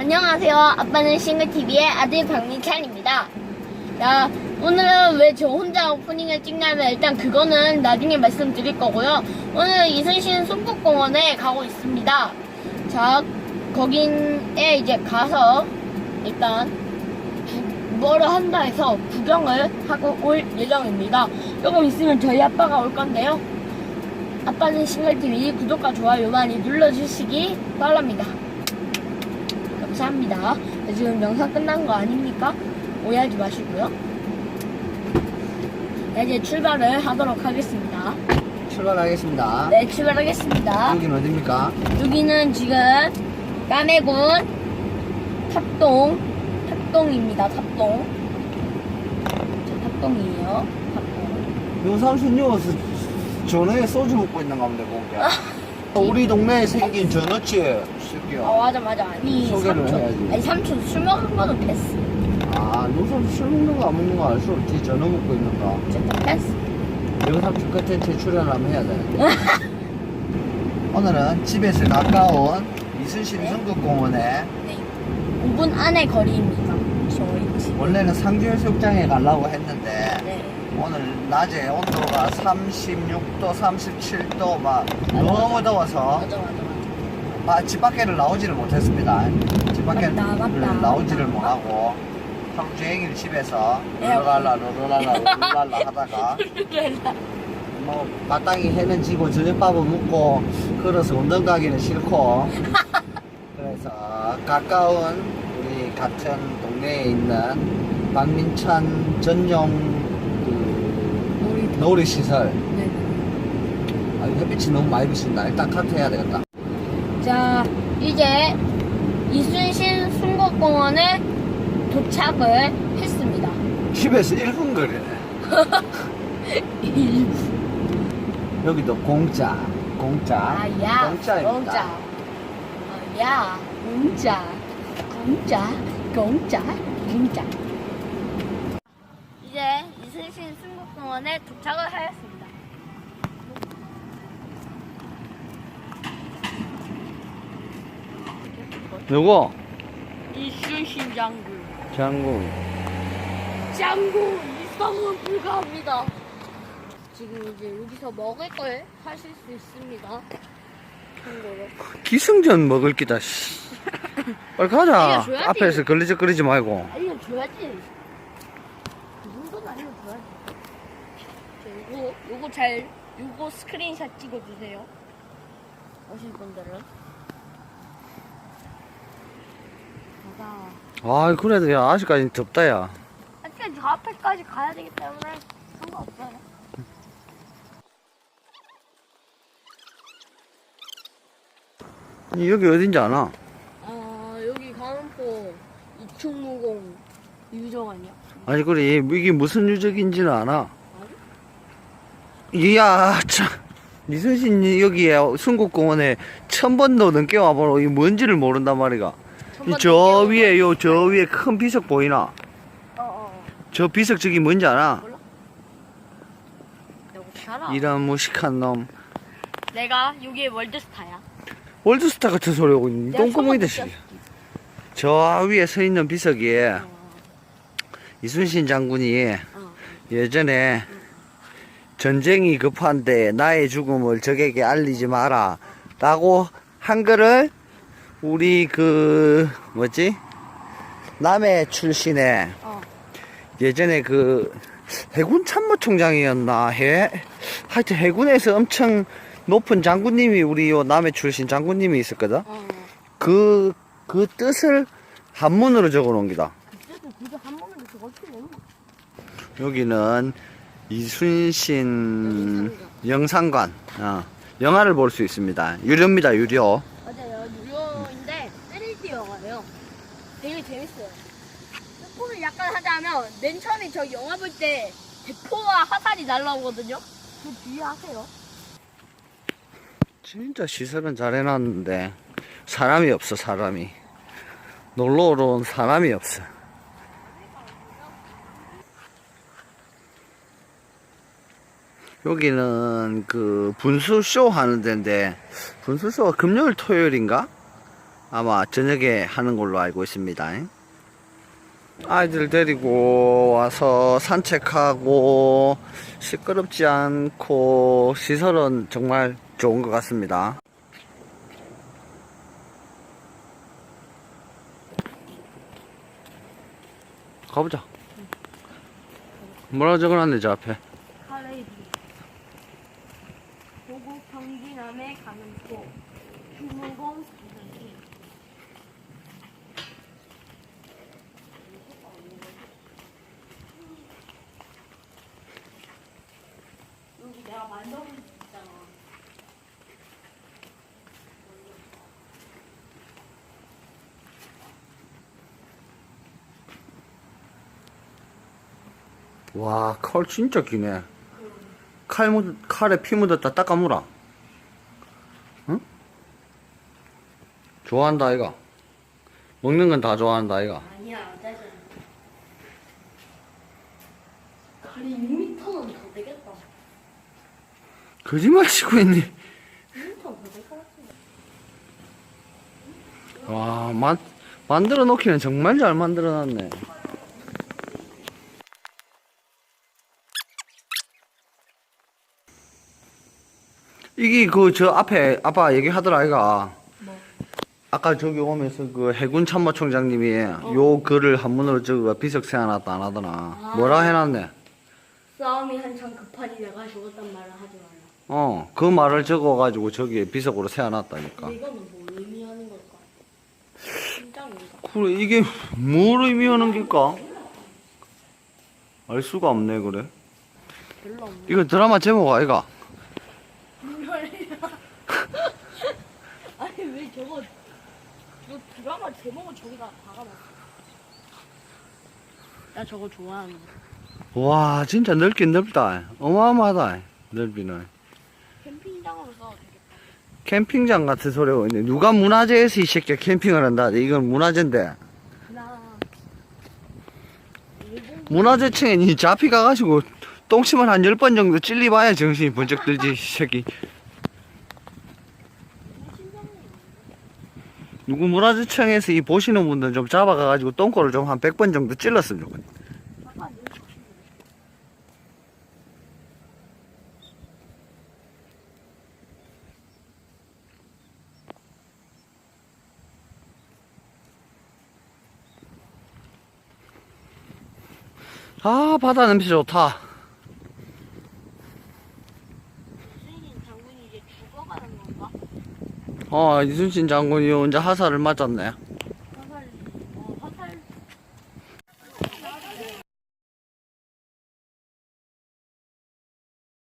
안녕하세요. 아빠는 싱글TV의 아들 박민찬입니다. 자, 오늘은 왜 저 혼자 오프닝을 찍냐면 일단 그거는 나중에 말씀드릴 거고요. 오늘 이순신 순국공원에 가고 있습니다. 자, 거긴에 이제 가서 일단 구- 뭐를 한다 해서 구경을 하고 올 예정입니다. 조금 있으면 저희 아빠가 올 건데요. 아빠는 싱글TV 구독과 좋아요 많이 눌러주시기 바랍니다. 감사합니다. 네, 지금 영상 끝난 거 아닙니까? 오해하지 마시고요. 네, 이제 출발을 하도록 하겠습니다. 출발하겠습니다. 네, 출발하겠습니다. 여기는 어딥니까? 여기는 지금 남해군 탑동, 탑동입니다. 탑동. 저 탑동이에요. 탑동. 용삼순 요서 전에 소주 먹고 있는 가본데 보니까. 우리 동네에 생긴 전어집 아 새끼야. 맞아 맞아. 아니 소개를 삼촌. 해야지. 아니 삼촌 술 먹은 거는 패스. 아, 용삼 술 먹는 거 안 먹는 거 알 수 없지. 전어 먹고 있는 거. 진짜 패스. 영삼 컨텐츠에 출연을 한번 해야 되는데. 오늘은 집에서 가까운 이순신 네. 성극공원에 네. 5분 안에 거리입니다. 저희 집. 원래는 상주해수욕장에 가려고 했는데 네. 오늘 낮에 온도가 36도, 37도 막 너무 더워서 맞아 맞아. 아, 집 밖에를 나오지를 못했습니다. 집 밖에를 맞다, 맞다, 나오지를. 못하고 하루 종일 집에서 에어컨. 룰랄라 룰랄라 룰랄라 하다가 뭐 마땅히 해는 지고 저녁밥은 먹고 걸어서 운동 가기는 싫고 그래서 가까운 우리 같은 동네에 있는 박민찬 전용 놀이시설. 네. 아, 햇빛이 너무 많이 비친다. 일단 카트 해야 되겠다. 자 이제 이순신 순국공원에 도착을 했습니다. 집에서 1분 거리네 여기도 공짜. 공짜. 아 야. 공짜입니다. 공짜. 아 야. 공짜. 공짜. 공짜. 공짜. 이순신 순국공원에 도착을 하였습니다. 누구? 이순신 장군. 장군 장군 이성은 불가합니다. 지금 이제 여기서 먹을 걸 하실 수 있습니다. 참고로. 기승전 먹을 기다 씨. 빨리 가자 알려줘야지. 앞에서 걸리적거리지 말고 알려줘야지. 그 알려줘야지. 자, 요거 요거 잘 요거 스크린샷 찍어주세요. 오실 분들은. 가자. 아 그래도 야 아직까지 덥다 야 아직까지 저 앞에까지 가야 되기 때문에 상관없어요. 여기 어딘지 아나? 아 여기 강원포 이충무공 유정 아니야? 아니 그래 이게 무슨 유적인지는 아나? 이야 참 이순신 여기에 순국공원에 천 번도 넘게 와보고 이 뭔지를 모른단 말이가 이 저 위에 요 저 위에 큰 비석 보이나? 어어 저 비석 저기 뭔지 알아? 어떻게 알아? 이런 무식한 놈 내가 여기에 월드스타야 월드스타 같은 소리 하고 있는 내가 똥구멍이다 처음 씨. 저 위에 서 있는 비석이 이순신 장군이 어. 예전에 전쟁이 급한데 나의 죽음을 적에게 알리지 마라 라고 한 거를 우리 그 뭐지 남해 출신의 어. 예전에 그 해군 참모총장이었나 해 하여튼 해군에서 엄청 높은 장군님이 우리 요 남해 출신 장군님이 있었거든 어. 그, 그 뜻을 한문으로 적어 놓은 기다 어쨌든 그게 한 번만 더 어떻게 되는 거야? 여기는 이순신 영상관. 어, 영화를 볼 수 있습니다. 유료입니다 유료. 맞아요. 유료인데 3D 영화예요. 되게 재밌어요. 스포를 약간 하자면 맨 처음에 저 영화 볼 때 대포와 화살이 날라오거든요. 그 주의하세요. 진짜 시설은 잘 해놨는데 사람이 없어 사람이. 놀러 오러 온 사람이 없어 여기는 그 분수쇼 하는 데인데 분수쇼가 금요일 토요일인가? 아마 저녁에 하는 걸로 알고 있습니다. 아이들 데리고 와서 산책하고 시끄럽지 않고 시설은 정말 좋은 것 같습니다. 가보자. 뭐라 적어놨네, 저 앞에. 카레이브 경기남에 가는 곳 주무공 부산시 여기 내가 만져본 적 있잖아. 와, 칼 진짜 기네. 칼 묻, 칼에 피 묻었다 닦아무라. 응? 좋아한다, 아이가. 먹는 건 다 좋아한다, 아이가. 아니야 짜증 칼이 6m는 더 되겠다 거짓말 치고 있니? 6m 더 될 것 같은데 와, 만, 만들어 놓기는 정말 잘 만들어 놨네. 이게 그 저 앞에 아빠 얘기하더라 아이가. 뭐? 아까 저기 오면서 그 해군 참모총장님이 요 글을 한문으로 적어 비석 세워놨다 안 하더나 뭐라 해놨네? 싸움이 한창 급하니 내가 죽었단 말을 하지 말라. 어 그 말을 적어가지고 저기에 비석으로 세워놨다니까. 근데 이거는 뭐 의미하는 걸까? 심장인가? 그래 이게 뭘 의미하는 걸까? 알 수가 없네 그래. 별로 없네. 이거 드라마 제목 아이가 아니 왜 저거 저 드라마 제목을 저기다 박아놨어. 나 저거 좋아하는 와 진짜 넓긴 넓다. 어마어마하다 넓이는. 캠핑장으로 써도 되겠다. 캠핑장 같은 소리가 있네. 누가 문화재에서 이 새끼가 캠핑을 한다. 이건 문화재인데. 나 일본 문화재청에 니 잡히 가 가지고 똥침을 한 열 번 정도 찔리봐야 정신이 번쩍 들지 이 새끼 누구 문화재청에서 이 보시는 분들 좀 잡아가가지고 똥꼬를 좀 한 100번 정도 찔렀으면 좋겠네. 아 바다 냄새 좋다 어 이순신 장군이 혼자 하사를 맞았네